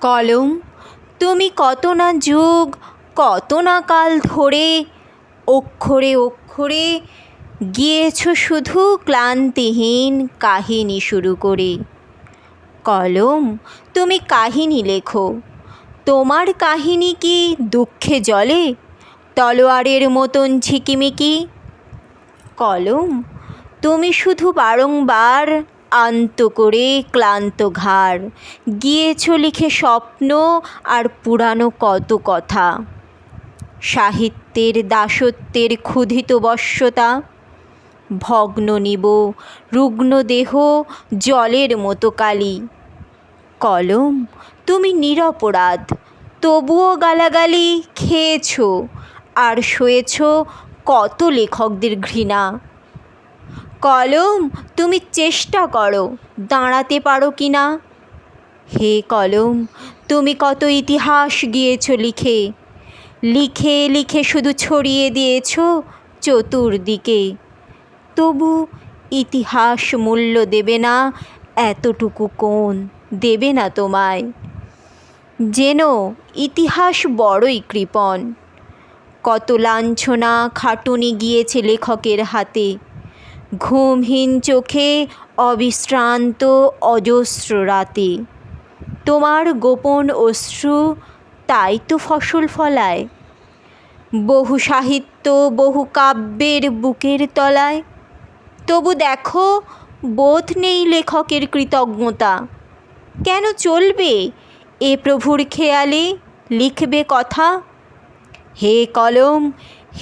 কলম, তুমি কত না যুগ, কত না কাল ধরে, অক্ষরে অক্ষরে গিয়েছ শুধু ক্লান্তিহীন কাহিনী শুরু করে। কলম, তুমি কাহিনী লেখো, তোমার কাহিনী কি দুঃখে জলে তলোয়ারের মতন ঝিকিমিকি? কলম, তুমি শুধু বারংবার আন্ত করে ক্লান্ত ঘাড়। গিয়েছ লিখে স্বপ্ন আর পুরানো কত কথা। সাহিত্যের দাসত্বের ক্ষুধিত বশ্যতা। ভগ্ন নিব রুগ্ন দেহ জলের মতো কালি। কলম, তুমি নিরপরাধ, তবুও গালাগালি খেয়েছ, আর সয়েছ কত লেখকদের ঘৃণা। কলম, তুমি চেষ্টা করো। দাঁড়াতে পারো কি না? হে কলম, তুমি কত ইতিহাস গিয়েছ লিখে। লিখে লিখে শুধু ছড়িয়ে দিয়েছ চতুর্দিকে। তবু ইতিহাস মূল্য দেবে না, এতটুকু কোন দেবে না তোমায়। যেন ইতিহাস বড়ই কৃপণ। কত লাঞ্ছনা খাটুনি গিয়েছে লেখকের হাতে। ঘুমহীন চোখে অবিশ্রান্ত অজস্র রাতে। তোমার গোপন অশ্রু তাই তো ফসল ফলায়। বহু সাহিত্য, বহু কাব্যের বুকের তলায়। তবু দেখো, বোধ নেই লেখকের কৃতজ্ঞতা। কেন চলবে এ প্রভুর খেয়ালে লিখবে কথা? হে কলম,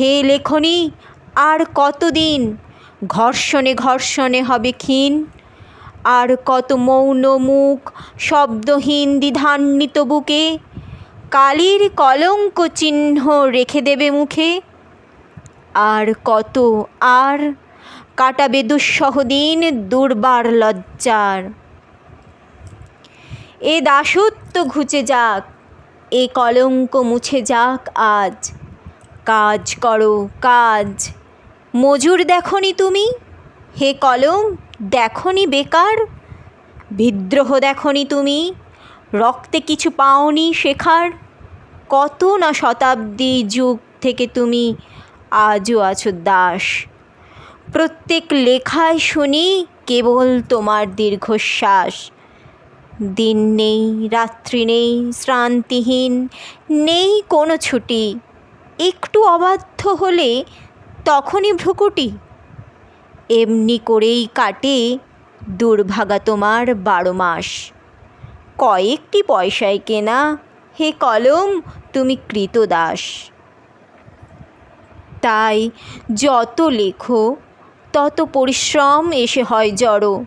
হে লেখনী, আর কতদিন ঘর্ষণে ঘর্ষণে হবে ক্ষীণ। আর কত মৌন মুখ, শব্দহীন দ্বিধান্বিত বুকে, কালির কলঙ্ক চিহ্ন রেখে দেবে মুখে। আর কত আর কাটাবে দুঃসহ দিন দুর্বার লজ্জার। এ দাসত্ব ঘুচে যাক, এ কলঙ্ক মুছে যাক আজ। কাজ করো, কাজ। মজুর দেখনি তুমি? হে কলম, দেখনি বেকার? বিদ্রোহ দেখনি তুমি? রক্তে কিছু পাওনি শেখার? কত না শতাব্দী যুগ থেকে তুমি আজও আছো দাস? প্রত্যেক লেখায় শুনি কেবল তোমার দীর্ঘশ্বাস। দিন নেই, রাত্রি নেই, শ্রান্তিহীন, নেই কোনো ছুটি। একটু অবাধ্য হলে তখনই ভ্রুকুটি। এমনি করেই কাটে দুর্ভাগা তোমার বারো মাস। কয়েকটি পয়সায় কেনা, হে কলম, তুমি কৃতদাস। তাই যত লেখো, তত পরিশ্রম এসে হয় জড়ো।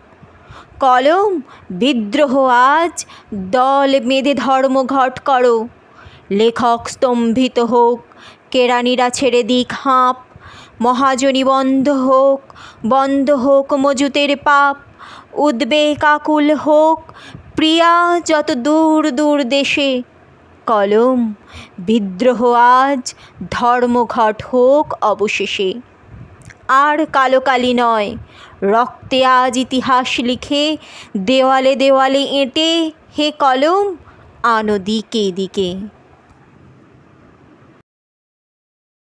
কলম, বিদ্রোহ আজ, দল বেঁধে ধর্মঘট করো। লেখক স্তম্ভিত হোক, কেরানিরা ছেড়ে দিক হাঁপ। মহাজনী বন্ধ হোক বন্ধ হোক মজুতের পাপ, উদ্বেগ আকুল হোক, প্রিয়া যত দূর দূর দেশে, কলম, বিদ্রোহ আজ, ধর্মঘট হোক অবশেষে। আর কালো কালি নয়, রক্তে আজ ইতিহাস লিখে, দেওয়ালে দেওয়ালে এঁটে, হে কলম, আনো দিকে দিকে।